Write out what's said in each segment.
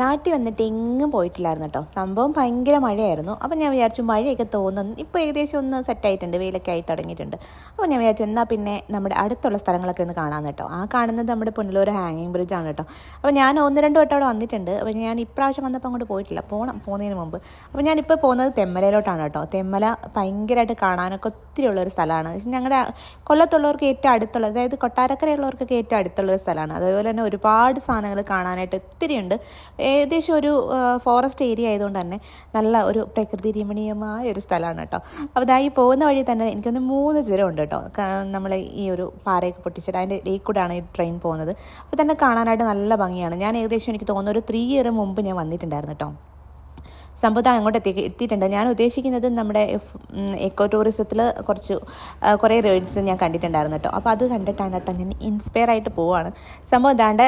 നാട്ടിൽ വന്നിട്ട് എങ്ങും പോയിട്ടില്ലായിരുന്നു കേട്ടോ. സംഭവം ഭയങ്കര മഴയായിരുന്നു. അപ്പം ഞാൻ വിചാരിച്ചു മഴയൊക്കെ തോന്നുന്നു ഇപ്പോൾ ഏകദേശം ഒന്ന് സെറ്റായിട്ടുണ്ട് വെയിലൊക്കെ ആയി തുടങ്ങിയിട്ടുണ്ട്. അപ്പോൾ ഞാൻ വിചാരിച്ചു എന്നാൽ പിന്നെ നമ്മുടെ അടുത്തുള്ള സ്ഥലങ്ങളൊക്കെ ഒന്ന് കാണാൻ കേട്ടോ. ആ കാണുന്നത് നമ്മുടെ പുനലൂർ ഹാങ്ങിങ് ബ്രിഡ്ജ് ആണ് കേട്ടോ. അപ്പോൾ ഞാൻ ഒന്ന് രണ്ട് വട്ടം അവിടെ വന്നിട്ടുണ്ട്. അപ്പോൾ ഞാൻ ഇപ്രാവശ്യം വന്നപ്പോൾ അങ്ങോട്ട് പോയിട്ടില്ല. പോകണം പോകുന്നതിന് മുമ്പ്. അപ്പോൾ ഞാനിപ്പോൾ പോകുന്നത് തെമ്മലയിലോട്ടാണ് കേട്ടോ. തെമ്മല ഭയങ്കരമായിട്ട് കാണാനൊക്കെ ഒത്തിരി ഉള്ളൊരു സ്ഥലമാണ്. ഞങ്ങളുടെ കൊല്ലത്തുള്ളവർക്ക് ഏറ്റവും അടുത്തുള്ള അതായത് കൊട്ടാരക്കരയുള്ളവർക്കൊക്കെ ഏറ്റവും അടുത്തുള്ളൊരു സ്ഥലമാണ്. അതുപോലെ തന്നെ ഒരുപാട് സാധനങ്ങൾ കാണാനായിട്ട് ഒത്തിരി ഉണ്ട് ഏകദേശം ഒരു ഫോറസ്റ്റ് ഏരിയ ആയതുകൊണ്ട് തന്നെ നല്ല ഒരു പ്രകൃതി രമണീയമായ ഒരു സ്ഥലമാണ് കേട്ടോ. അപ്പോൾ ഇതായി പോകുന്ന വഴി തന്നെ എനിക്കൊന്ന് മൂന്ന് ചുരം ഉണ്ട് കേട്ടോ നമ്മൾ ഈ ഒരു പാറയൊക്കെ പൊട്ടിച്ചിട്ട് അതിന്റെ ഇടയിൽ കൂടെയാണ് ഈ ട്രെയിൻ പോകുന്നത്. അപ്പോൾ തന്നെ കാണാനായിട്ട് നല്ല ഭംഗിയാണ്. ഞാൻ ഏകദേശം എനിക്ക് തോന്നുന്നു ഒരു ത്രീ ഇയർ മുമ്പ് ഞാൻ വന്നിട്ടുണ്ടായിരുന്നു കേട്ടോ. സംഭവം അങ്ങോട്ട് എത്തി എത്തിയിട്ടുണ്ട്. ഞാൻ ഉദ്ദേശിക്കുന്നത് നമ്മുടെ എക്കോ ടൂറിസത്തിൽ കുറച്ച് കുറേ റൈഡ്സ് ഞാൻ കണ്ടിട്ടുണ്ടായിരുന്നു കേട്ടോ. അപ്പോൾ അത് കണ്ടിട്ടാണ് കേട്ടോ ഞാൻ ഇൻസ്പയർ ആയിട്ട് പോവാണ്. സംഭവം ഇതാണ്ട്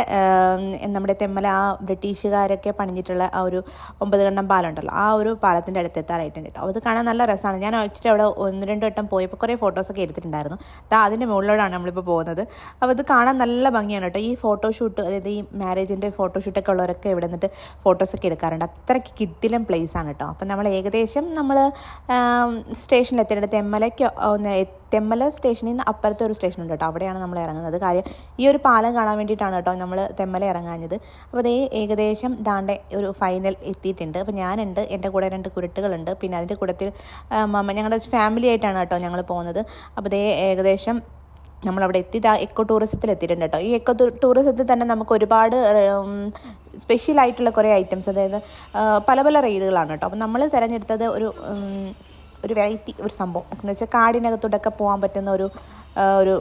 നമ്മുടെ തെമ്മല ആ ബ്രിട്ടീഷുകാരൊക്കെ പണിഞ്ഞിട്ടുള്ള ആ ഒരു ഒമ്പത് കണ്ണം പാലം ഉണ്ടല്ലോ ആ ഒരു പാലത്തിന്റെ അടുത്ത് എത്താറായിട്ടുണ്ട് കേട്ടോ. അത് കാണാൻ നല്ല രസമാണ് ഞാൻ ആക്ച്വലി അവിടെ ഒന്ന് രണ്ട് വട്ടം പോയപ്പോൾ കുറേ ഫോട്ടോസൊക്കെ എടുത്തിട്ടുണ്ടായിരുന്നു. ദാ അതിന്റെ മുകളിലോടാണ് നമ്മളിപ്പോൾ പോകുന്നത്. അപ്പോൾ അത് കാണാൻ നല്ല ഭംഗിയാണ് കേട്ടോ. ഈ ഫോട്ടോഷൂട്ട് അതായത് ഈ മാരേജിന്റെ ഫോട്ടോഷൂട്ടൊക്കെ ഉള്ളവരൊക്കെ ഇവിടെ നിന്നിട്ട് ഫോട്ടോസൊക്കെ എടുക്കാറുണ്ട്. അത്രയ്ക്ക് കിട്ടിലും പ്ലേസ് ആണ് കേട്ടോ അപ്പം നമ്മൾ ഏകദേശം നമ്മൾ സ്റ്റേഷനിൽ എത്തിയിട്ട് തെമ്മലയ്ക്ക് ഒന്ന് തെമ്മല സ്റ്റേഷനിൽ നിന്ന് അപ്പുറത്തെ ഒരു സ്റ്റേഷൻ ഉണ്ട് കേട്ടോ അവിടെയാണ് നമ്മൾ ഇറങ്ങുന്നത്. കാര്യം ഈ ഒരു പാലം കാണാൻ വേണ്ടിയിട്ടാണ് കേട്ടോ നമ്മൾ തെമ്മല ഇറങ്ങാഞ്ഞത്. അപ്പോൾ അതേ ഏകദേശം ദാണ്ടെ ഒരു ഫൈനൽ എത്തിയിട്ടുണ്ട്. അപ്പോൾ ഞാനുണ്ട് എന്റെ കൂടെ രണ്ട് കുരുട്ടുകളുണ്ട്. പിന്നെ അതിന്റെ കൂട്ടത്തിൽ ആ, മമ്മ ഞങ്ങളുടെ ഫാമിലി ആയിട്ടാണ് കേട്ടോ ഞങ്ങൾ പോകുന്നത്. അപ്പോൾ അതേ ഏകദേശം നമ്മളവിടെ എത്തി എക്കോ ടൂറിസത്തിൽ എത്തിയിട്ടുണ്ട് കേട്ടോ ഈ എക്കോ ടൂറിസത്തിൽ തന്നെ നമുക്ക് ഒരുപാട് സ്പെഷ്യൽ ആയിട്ടുള്ള കുറേ ഐറ്റംസ് അതായത് പല പല റൈഡുകളാണ് കേട്ടോ അപ്പം നമ്മൾ തിരഞ്ഞെടുത്തത് ഒരു ഒരു വെറൈറ്റി ഒരു സംഭവം. എന്ന് വെച്ചാൽ കാടിനകത്തൂടെയൊക്കെ പോകാൻ പറ്റുന്ന ഒരു ഒരു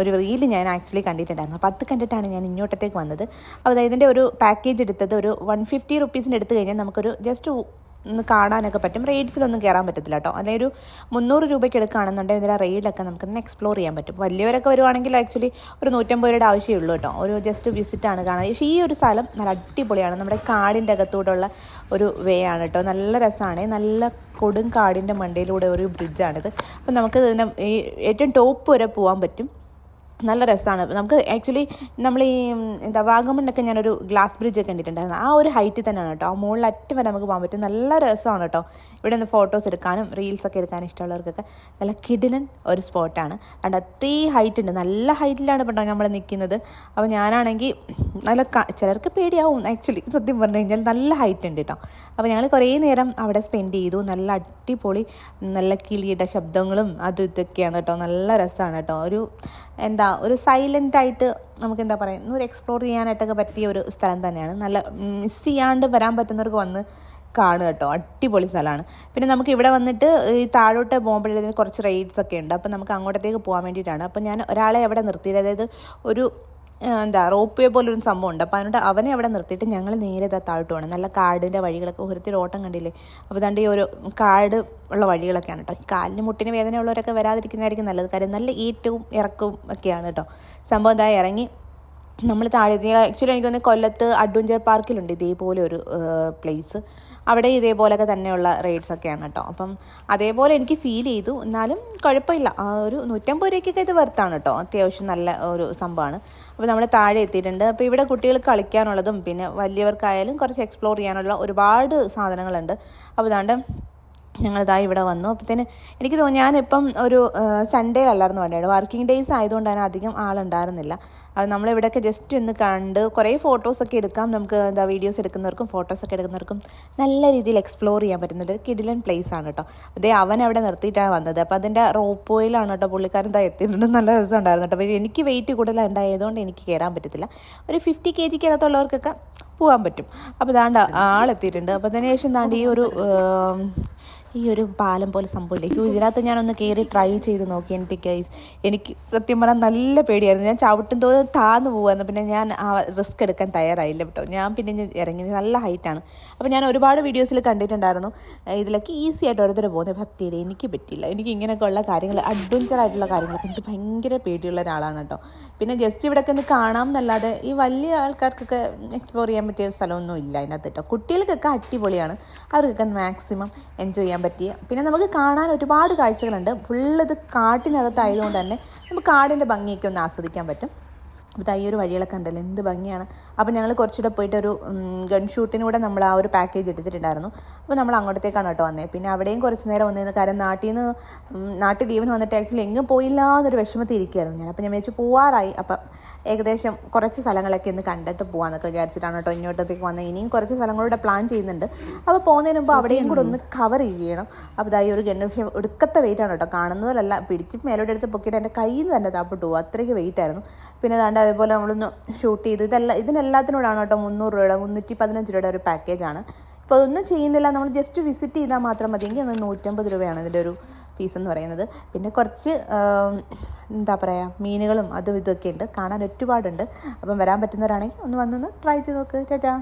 ഒരു റീൽ ഞാൻ ആക്ച്വലി കണ്ടിട്ടുണ്ടായിരുന്നു. അപ്പോൾ അത് കണ്ടിട്ടാണ് ഞാൻ ഇങ്ങോട്ടത്തേക്ക് വന്നത്. അപ്പോൾ ഇതിന്റെ ഒരു പാക്കേജ് എടുത്തത് ഒരു വൺ ഫിഫ്റ്റി റുപ്പീസിന് എടുത്തു കഴിഞ്ഞാൽ നമുക്കൊരു ജസ്റ്റ് ഒന്ന് കാണാനൊക്കെ പറ്റും. റെയ്ഡ്സിലൊന്നും കയറാൻ പറ്റത്തില്ല കേട്ടോ അതായത് ഒരു മുന്നൂറ് രൂപയ്ക്ക് എടുക്കുകയാണെന്നുണ്ടെങ്കിൽ ഇതിലെ നമുക്ക് നമുക്കൊന്ന് എക്സ്പ്ലോർ ചെയ്യാൻ പറ്റും. വലിയവരൊക്കെ വരുവാണെങ്കിൽ ആക്ച്വലി ഒരു നൂറ്റമ്പത് രൂപയുടെ ആവശ്യമേ ഉള്ളൂ കേട്ടോ ഒരു ജസ്റ്റ് വിസിറ്റാണ് കാണാൻ. പക്ഷേ ഈ ഒരു സ്ഥലം നല്ല അടിപൊളിയാണ്. നമ്മുടെ കാടിന്റെ അകത്തൂടെയുള്ള ഒരു വേ ആണ് കേട്ടോ നല്ല രസമാണ് നല്ല കൊടും കാടിന്റെ മണ്ടയിലൂടെ ഒരു ബ്രിഡ്ജാണിത് അപ്പം നമുക്ക് ഇതിനെ ഈ ഏറ്റവും ടോപ്പ് വരെ പോകാൻ പറ്റും. നല്ല രസമാണ് നമുക്ക് ആക്ച്വലി നമ്മൾ ഈ എന്താ വാഗമണ്ണൊക്കെ ഞാനൊരു ഗ്ലാസ് ബ്രിഡ്ജ് ഒക്കെ കണ്ടിട്ടുണ്ടായിരുന്നു. ആ ഒരു ഹൈറ്റിൽ തന്നെയാണ് കേട്ടോ. ആ മുകളിൽ അറ്റം വരെ നമുക്ക് പോകാൻ പറ്റും. നല്ല രസമാണ് കേട്ടോ. ഇവിടെ നിന്ന് ഫോട്ടോസ് എടുക്കാനും റീൽസ് ഒക്കെ എടുക്കാനും ഇഷ്ടമുള്ളവർക്കൊക്കെ നല്ല കിടിലൻ ഒരു സ്പോട്ടാണ് അതുകൊണ്ട് അത്രയും ഹൈറ്റ് ഉണ്ട്. നല്ല ഹൈറ്റിലാണ് കേട്ടോ നമ്മൾ നിൽക്കുന്നത് അപ്പോൾ ഞാനാണെങ്കിൽ നല്ല ചിലർക്ക് പേടിയാവും ആക്ച്വലി സത്യം പറഞ്ഞു കഴിഞ്ഞാൽ നല്ല ഹൈറ്റ് ഉണ്ട് കേട്ടോ അപ്പോൾ ഞങ്ങൾ കുറേ നേരം അവിടെ സ്പെൻഡ് ചെയ്തു. നല്ല അടിപൊളി നല്ല കിളിയുടെ ശബ്ദങ്ങളും അതും ഇതൊക്കെയാണ് കേട്ടോ നല്ല രസമാണ് കേട്ടോ ഒരു എന്താ ഒരു സൈലന്റ് ആയിട്ട് നമുക്ക് എന്താ പറയുക ഒരു എക്സ്പ്ലോർ ചെയ്യാനായിട്ടൊക്കെ പറ്റിയ ഒരു സ്ഥലം തന്നെയാണ്. നല്ല മിസ് ചെയ്യാണ്ട് വരാൻ പറ്റുന്നവർക്ക് വന്ന് കാണുക കേട്ടോ. അടിപൊളി സ്ഥലമാണ്. പിന്നെ നമുക്ക് ഇവിടെ വന്നിട്ട് ഈ താഴോട്ട് പോകുമ്പോഴത്തേന് കുറച്ച് റൈഡ്സ് ഒക്കെ ഉണ്ട്. അപ്പോൾ നമുക്ക് അങ്ങോട്ടത്തേക്ക് പോകാൻ വേണ്ടിയിട്ടാണ്. അപ്പോൾ ഞാൻ ഒരാളെ അവിടെ നിർത്തിയത് അതായത് ഒരു എന്താ റോപ്പ് വേ പോലൊരു സംഭവം ഉണ്ട് അപ്പോൾ അതിനോട് അവനെ അവിടെ നിർത്തിയിട്ട് ഞങ്ങൾ നേരെ ഇതാ താഴോട്ട് നല്ല കാടിന്റെ വഴികളൊക്കെ. ഒരുത്തിരി ഓട്ടം കണ്ടില്ലേ? അപ്പോൾ തണ്ട് ഈ ഒരു കാട് ഉള്ള വഴികളൊക്കെയാണ് കേട്ടോ. കാലിന് മുട്ടിന് വേദനയുള്ളവരൊക്കെ വരാതിരിക്കുന്നതായിരിക്കും നല്ലത്. കാര്യം നല്ല ഏറ്റവും ഇറക്കവും ഒക്കെയാണ് കേട്ടോ. സംഭവം എന്താ ഇറങ്ങി നമ്മൾ താഴെ ആക്ച്വലി എനിക്ക് തോന്നുന്നു കൊല്ലത്ത് അഡ്വഞ്ചർ പാർക്കിലുണ്ട് ഇതേപോലെ ഒരു പ്ലേസ് അവിടെ ഇതേപോലെയൊക്കെ തന്നെയുള്ള റേറ്റ്സ് ഒക്കെയാണ് കേട്ടോ. അപ്പം അതേപോലെ എനിക്ക് ഫീൽ ചെയ്തു. എന്നാലും കുഴപ്പമില്ല. ആ ഒരു നൂറ്റമ്പത് രൂപയ്ക്കൊക്കെ ഇത് വർത്താണ് കേട്ടോ. അത്യാവശ്യം നല്ല ഒരു സംഭവമാണ്. അപ്പോൾ നമ്മൾ താഴെ എത്തിയിട്ടുണ്ട്. അപ്പോൾ ഇവിടെ കുട്ടികൾ കളിക്കാനുള്ളതും പിന്നെ വലിയവർക്കായാലും കുറച്ച് എക്സ്പ്ലോർ ചെയ്യാനുള്ള ഒരുപാട് സാധനങ്ങളുണ്ട്. അപ്പോൾ ഇതാണ്ട് ഞങ്ങളിതാ ഇവിടെ വന്നു. അപ്പോഴത്തേന് എനിക്ക് തോന്നി ഞാനിപ്പം ഒരു സൺഡേ അല്ലായിരുന്നു വേണ്ടത് വർക്കിംഗ് ഡേയ്സ് ആയതുകൊണ്ട് തന്നെ അധികം ആളുണ്ടായിരുന്നില്ല. അത് നമ്മളിവിടെയൊക്കെ ജസ്റ്റ് ഒന്ന് കണ്ട് കുറേ ഫോട്ടോസൊക്കെ എടുക്കാം. നമുക്ക് എന്താ വീഡിയോസ് എടുക്കുന്നവർക്കും ഫോട്ടോസൊക്കെ എടുക്കുന്നവർക്കും നല്ല രീതിയിൽ എക്സ്പ്ലോർ ചെയ്യാൻ പറ്റുന്നത് കിഡിലൻ പ്ലേസ് ആണ് കേട്ടോ അതേ അവൻ അവിടെ നിർത്തിയിട്ടാണ് വന്നത്. അപ്പോൾ അതിന്റെ റോപ്പോയിലാണ് കേട്ടോ പുള്ളിക്കാരൻ ഇതാ എത്തിയിട്ടുണ്ട് നല്ല രസം ഉണ്ടായിരുന്നു കേട്ടോ പക്ഷേ എനിക്ക് വെയിറ്റ് കൂടുതലുണ്ടായതുകൊണ്ട് എനിക്ക് കയറാൻ പറ്റത്തില്ല. ഒരു ഫിഫ്റ്റി കെ ജിക്ക് അകത്തുള്ളവർക്കൊക്കെ പോകാൻ പറ്റും. അപ്പോൾ ദാണ്ട ആളെത്തിയിട്ടുണ്ട്. അപ്പോൾ അതിന് ശേഷം ദാണ്ട് ഈ ഒരു ഈ ഒരു പാലം പോലെ സംഭവമില്ലേ അയ്യോ ഇതിനകത്ത് ഞാനൊന്ന് കയറി ട്രൈ ചെയ്ത് നോക്കി എനിക്ക് ഗൈസ് എനിക്ക് സത്യം പറഞ്ഞാൽ നല്ല പേടിയായിരുന്നു. ഞാൻ ചവിട്ടും തോന്നും താന്ന് പോകുമായിരുന്നു പിന്നെ ഞാൻ ആ റിസ്ക് എടുക്കാൻ തയ്യാറായില്ല കേട്ടോ. ഞാൻ പിന്നെ ഇറങ്ങി. നല്ല ഹൈറ്റാണ് അപ്പോൾ ഞാൻ ഒരുപാട് വീഡിയോസിൽ കണ്ടിട്ടുണ്ടായിരുന്നു. ഇതിലൊക്കെ ഈസി ആയിട്ട് ഓരോരുത്തർ പോകുന്നത് ഭക്തിയുടെ എനിക്ക് പറ്റില്ല എനിക്ക് ഇങ്ങനെയൊക്കെ ഉള്ള കാര്യങ്ങൾ അഡ്വഞ്ചർ ആയിട്ടുള്ള കാര്യങ്ങളൊക്കെ എനിക്ക് ഭയങ്കര പേടിയുള്ള ഒരാളാണ് കേട്ടോ. പിന്നെ ജസ്റ്റ് ഇവിടെയൊക്കെ ഒന്ന് കാണാം എന്നല്ലാതെ ഈ വലിയ ആൾക്കാർക്കൊക്കെ എക്സ്പ്ലോർ ചെയ്യാൻ പറ്റിയ സ്ഥലമൊന്നും ഇല്ല അതിനകത്ത് കേട്ടോ. കുട്ടികൾക്കൊക്കെ അടിപൊളിയാണ്. അവർക്കൊക്കെ മാക്സിമം എൻജോയ് ചെയ്യാൻ പറ്റിയ. പിന്നെ നമുക്ക് കാണാൻ ഒരുപാട് കാഴ്ചകളുണ്ട്. ഫുള്ള് ഇത് കാട്ടിനകത്തായതുകൊണ്ട് തന്നെ നമുക്ക് കാടിന്റെ ഭംഗിയൊക്കെ ഒന്ന് ആസ്വദിക്കാൻ പറ്റും. അപ്പോൾ തയ്യൊരു വഴികളൊക്കെ ഉണ്ടല്ലോ എന്ത് ഭംഗിയാണ്. അപ്പോൾ ഞങ്ങൾ കുറച്ചുകൂടെ പോയിട്ട് ഒരു ഗൺ ഷൂട്ടിനൂടെ നമ്മൾ ആ ഒരു പാക്കേജ് എടുത്തിട്ടുണ്ടായിരുന്നു. അപ്പോൾ നമ്മൾ അങ്ങോട്ടത്തേക്കാണ് കേട്ടോ വന്നത് പിന്നെ അവിടെയും കുറച്ച് നേരം വന്നിരുന്നു കാരണം നാട്ടിൽ നിന്ന് നാട്ടിൽ ലീവിന് വന്നിട്ട് ആക്ച്വലി എങ്ങും പോയില്ല എന്നൊരു വിഷമത്തിൽ ഇരിക്കുകയായിരുന്നു ഞാൻ. അപ്പോൾ ഞാൻ വിചാരിച്ചു പോവാറായി. അപ്പം ഏകദേശം കുറച്ച് സ്ഥലങ്ങളൊക്കെ ഒന്ന് കണ്ടിട്ട് പോകാമെന്നൊക്കെ വിചാരിച്ചിട്ടാണ് കേട്ടോ ഇങ്ങോട്ടത്തേക്ക് വന്നത്. ഇനിയും കുറച്ച് സ്ഥലങ്ങളുടെ പ്ലാൻ ചെയ്യുന്നുണ്ട്. അപ്പോൾ പോകുന്നതിന് മുമ്പ് അവിടെയും കൂടെ ഒന്ന് കവർ ചെയ്യണം. അപ്പോൾ ഇതായി ഒരു ഗണ്ണ് പക്ഷേ ഒടുക്കത്തെ വെയിറ്റ് ആണ് കേട്ടോ. കാണുന്നതിലല്ല പിടിച്ച് മേലോട്ട് എടുത്ത് പൊക്കിയിട്ട് എന്റെ കയ്യിൽ നിന്ന് തന്നെ താപ്പിട്ട് പോകും അത്രയ്ക്ക് വെയിറ്റ് ആയിരുന്നു. പിന്നെ ദാണ്ട് അതേപോലെ നമ്മളൊന്ന് ഷൂട്ട് ചെയ്തു. ഇതെല്ലാം ഇതിനെല്ലാത്തിനോടാണ് കേട്ടോ മുന്നൂറ് രൂപയുടെ മുന്നൂറ്റി പതിനഞ്ച് രൂപയുടെ ഒരു പാക്കേജാണ് ഇപ്പോൾ അതൊന്നും ചെയ്യുന്നില്ല. നമ്മൾ ജസ്റ്റ് വിസിറ്റ് ചെയ്താൽ മാത്രം മതിയെങ്കിൽ അത് നൂറ്റമ്പത് രൂപയാണ് ഇതിന്റെ ഒരു ഫീസ് എന്ന് പറയുന്നത്. പിന്നെ കുറച്ച് എന്താ പറയുക മീനുകളും അതും ഇതൊക്കെ ഉണ്ട്. കാണാൻ ഒരുപാടുണ്ട്. അപ്പം വരാൻ പറ്റുന്നവരാണെങ്കിൽ ഒന്ന് വന്നൊന്ന് ട്രൈ ചെയ്ത് നോക്ക്. ചേച്ചാ